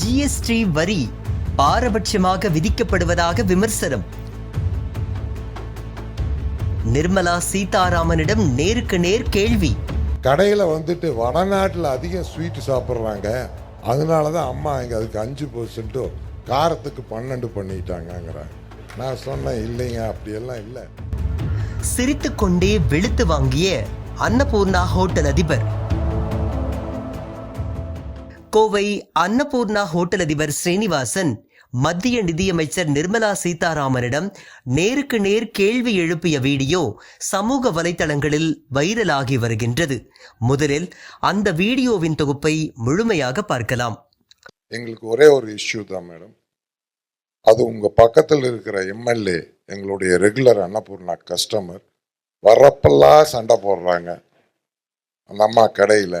GST வரி பாரபட்சமாக விதிக்கப்படுவதாக விமர்சனம். நிர்மலா சீதாராமனிடம் நேருக்கு நேர் கேள்வி. கடையில் வந்துட்டு வடநாட்டில் அதிகம் ஸ்வீட்டு சாப்பிட்றாங்க. அதனால தான் அம்மா இங்கே அதுக்கு அஞ்சு பர்சன்ட்டும் காரத்துக்கு பன்னெண்டு பண்ணிட்டாங்கங்கிறாங்க. நான் சொன்னேன் இல்லைங்க அப்படியெல்லாம் இல்லை. சிரித்துக்கொண்டே வெளுத்து வாங்கிய அன்னபூர்ணா ஹோட்டல் அதிபர். கோவை அன்னபூர்ணா ஹோட்டல் அதிபர் ஸ்ரீனிவாசன் மத்திய நிதியமைச்சர் நிர்மலா சீதாராமனிடம் நேருக்கு நேர் கேள்வி எழுப்பிய வீடியோ சமூக வலைதளங்களில் வைரலாகி வருகின்றது. முதலில் அந்த வீடியோவின் தொகுப்பை முழுமையாக பார்க்கலாம். எங்களுக்கு ஒரே ஒரு இஷ்யூ தான் மேடம். அது உங்கள் பக்கத்தில் இருக்கிற எம்எல்ஏ எங்களுடைய ரெகுலர் அன்னபூர்ணா கஸ்டமர் வரப்பெல்லாம் சண்டை போடுறாங்க. அந்த அம்மா கடையில்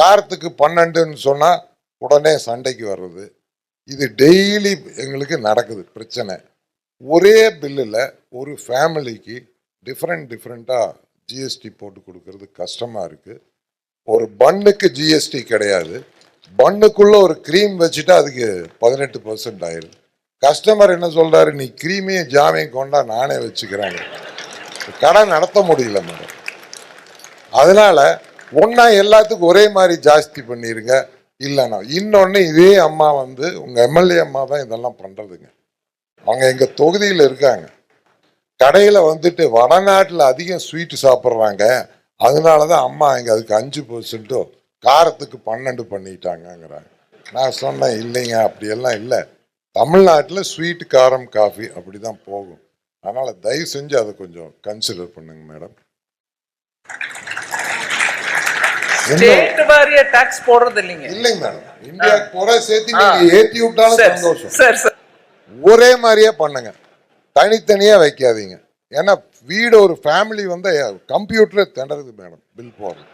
காரத்துக்கு பன்னெண்டுன்னு சொன்னால் உடனே சண்டைக்கு வர்றது. இது டெய்லி எங்களுக்கு நடக்குது பிரச்சனை. ஒரே பில்லில் ஒரு ஃபேமிலிக்கு டிஃப்ரெண்ட் டிஃப்ரெண்ட்டாக ஜிஎஸ்டி போட்டு கொடுக்கறது கஷ்டமாக இருக்குது ஒரு பன்னுக்கு ஜிஎஸ்டி கிடையாது. பண்ணுக்குள்ளே ஒரு க்ரீம் வச்சுட்டா அதுக்கு பதினெட்டு பர்சன்ட் ஆயிடுது கஸ்டமர் என்ன சொல்கிறாரு நீ க்ரீமையும் ஜாமையும் கொண்டா நானே வச்சுக்கிறேன். கடை நடத்த முடியல மேடம். அதனால் ஒன்றா எல்லாத்துக்கும் ஒரே மாதிரி ஜாஸ்தி பண்ணிருங்க. இல்லைண்ணா இன்னொன்று இதே அம்மா வந்து உங்கள் எம்எல்ஏ அம்மா தான் இதெல்லாம் பண்ணுறதுங்க அவங்க எங்கள் தொகுதியில் இருக்காங்க. கடையில் வந்துட்டு வடநாட்டில் அதிகம் ஸ்வீட்டு சாப்பிட்றாங்க. அதனால தான் அம்மா இங்கே அதுக்கு அஞ்சு பர்சன்ட்டோ காரத்துக்கு பன்னெண்டு பண்ணிட்டாங்கங்கிறாங்க. நான் சொன்னேன் இல்லைங்க அப்படியெல்லாம் இல்லை. தமிழ்நாட்டில் ஸ்வீட் காரம் காஃபி அப்படி தான் போகும். அதனால் தயவு செஞ்சு அதை கொஞ்சம் கன்சிடர் பண்ணுங்க மேடம் ஸ்டேட் வாரிய டாக்ஸ் போடுறது இல்லைங்க இல்லைங்க மேடம் இந்தியா குறை சேர்த்து நீங்க ஏற்றி விட்டாலும் சந்தோஷம். Sir sir. ஒரே மாதிரியே பண்ணுங்க. தனித்தனியா வைக்காதீங்க. ஏன்னா வீடு ஒரு ஃபேமிலி வந்து கம்ப்யூட்டரே திணறுது மேடம் பில் போடுறது.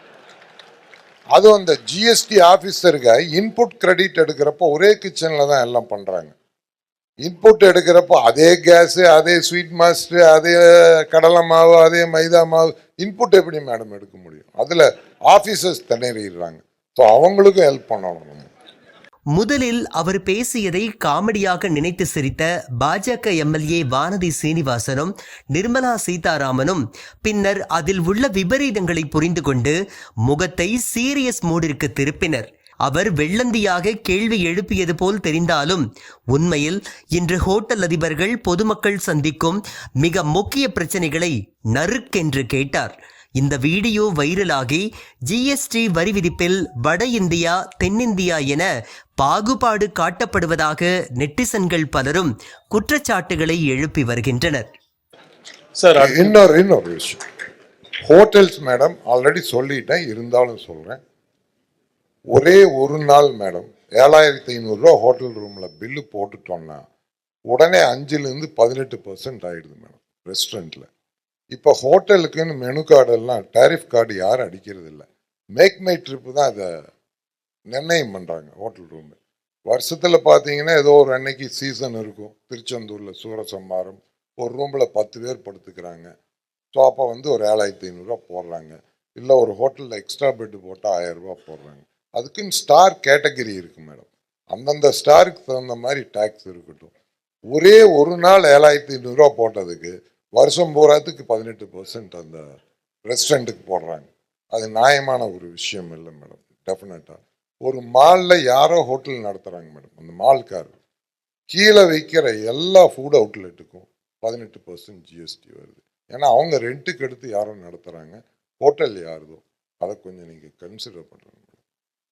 அதுவும் அந்த ஜிஎஸ்டி ஆஃபீஸருக்கு இன்புட் கிரெடிட் எடுக்கிறப்போ ஒரே கிச்சனில் தான் எல்லாம் பண்ணுறாங்க இன்புட் எடுக்கிறப்போ அதே கேஸு அதே ஸ்வீட் மாஸ்டர் அதே கடலை மாவு அதே மைதா மாவு இன்புட் எப்படி மேடம் எடுக்க முடியும்? அதில் ஆஃபீஸர்ஸ் திணறிடுறாங்க. ஸோ அவங்களுக்கும் ஹெல்ப் பண்ணணும். முதலில் அவர் பேசியதை காமெடியாக நினைத்து சிரித்த பாஜக எம்எல்ஏ வானதி சீனிவாசனும் நிர்மலா சீதாராமனும் பின்னர் அதில் உள்ள விபரீதங்களை புரிந்து கொண்டு முகத்தை சீரியஸ் மூடிற்கு திருப்பினர். அவர் வெள்ளந்தியாக கேள்வி எழுப்பியது போல் தெரிந்தாலும் உண்மையில் இன்று ஹோட்டல் அதிபர்கள் பொதுமக்கள் சந்திக்கும் மிக முக்கிய பிரச்சனைகளை நறுக்கென்று கேட்டார். இந்த வீடியோ வைரலாகி ஜிஎஸ்டி வரி விதிப்பில் வட இந்தியா தென்னிந்தியா என பாகுபாடு காட்டப்படுவதாக நெட்டிசன்கள் பலரும் குற்றச்சாட்டுகளை எழுப்பி வருகின்றனர். சார் இன்னொரு இன்னொரு விஷயம். ஹோட்டல்ஸ் மேடம் ஆல்ரெடி சொல்லிட்டேன் இருந்தாலும் சொல்கிறேன் ஒரே ஒரு நாள் மேடம் ஏழாயிரத்தி ஐநூறுரூவா ஹோட்டல் ரூமில் பில்லு போட்டுட்டோம்னா உடனே அஞ்சுலேருந்து பதினெட்டு பர்சன்ட் ஆகிடுது மேடம் ரெஸ்டாரண்ட்டில் இப்போ ஹோட்டலுக்குன்னு மெனு கார்டெல்லாம் டேரிஃப் கார்டு யாரும் அடிக்கிறது இல்லை மேக் மை ட்ரிப்பு தான் அதை நிர்ணயம் பண்ணுறாங்க ஹோட்டல் ரூமு. வருஷத்தில் பார்த்தீங்கன்னா ஏதோ ஒரு அன்னைக்கு சீசன் இருக்கும். திருச்செந்தூரில் சூரசம்மாரம் ஒரு ரூமில் பத்து பேர் படுத்துக்கிறாங்க. ஸோ அப்போ வந்து ஒரு ஏழாயிரத்தி ஐநூறுரூவா போடுறாங்க. இல்லை ஒரு ஹோட்டலில் எக்ஸ்ட்ரா பெட்டு போட்டால் ஆயிரரூபா போடுறாங்க. அதுக்குன்னு ஸ்டார் கேட்டகரி இருக்கு மேடம் அந்தந்த ஸ்டாருக்கு தகுந்த மாதிரி டேக்ஸ் இருக்கட்டும். ஒரே ஒரு நாள் ஏழாயிரத்தி ஐநூறுரூவா போட்டதுக்கு வருஷம் பூராத்துக்கு பதினெட்டு பர்சன்ட் அந்த ரெஸ்டாரண்ட்டுக்கு போடுறாங்க. அது நியாயமான ஒரு விஷயம் இல்லை மேடம் டெஃபினட்டாக ஒரு மாலில் யாரோ ஹோட்டல் நடத்துகிறாங்க மேடம் அந்த மால்கார் கீழே வைக்கிற எல்லா ஃபுட் அவுட்லெட்டுக்கும் பதினெட்டு பர்சன்ட் ஜிஎஸ்டி வருது. ஏன்னா அவங்க ரெண்ட்டுக்கு எடுத்து யாரோ நடத்துகிறாங்க ஹோட்டல் யாருதோ. அதை கொஞ்சம் நீங்கள் கன்சிடர் பண்ணுறாங்க